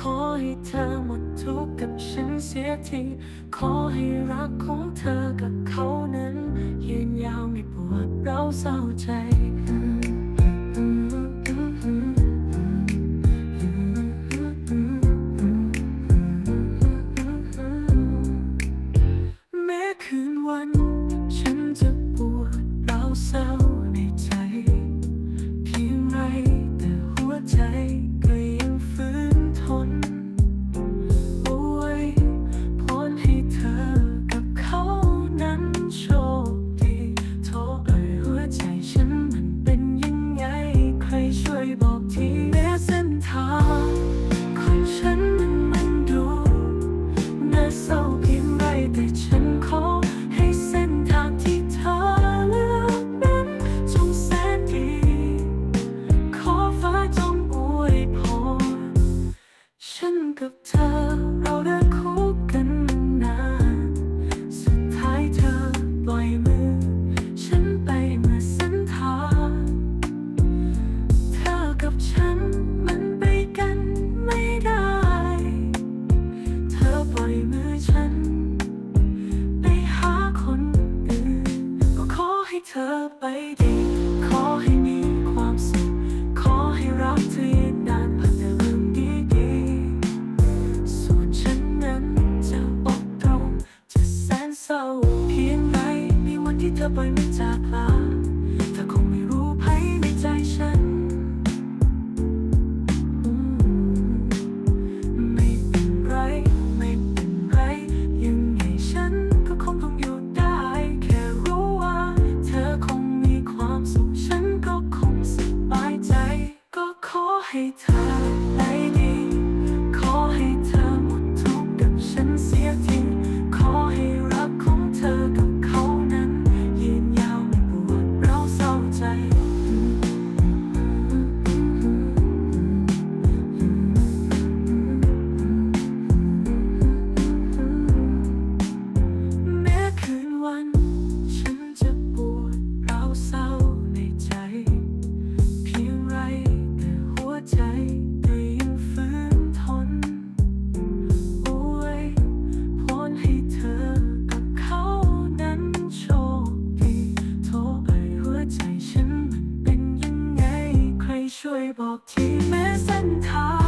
ขอให้เธอหมดทุกข์กับฉันเสียที ขอให้รักของเธอกับเขานั้นยืนยาวไม่ปวดเราเศร้าใจ ไปไม่จากลาเธอคงไม่รู้ภัยในใจฉัน ไม่เป็นไร ไม่เป็นไร ยังไงฉันก็คงต้องอยู่ได้ แค่รู้ว่า เธอคงมีความสุข ฉันก็คงสบายใจ ก็ขอให้เธอ ช่วยบอกทีแม้เส้นทาง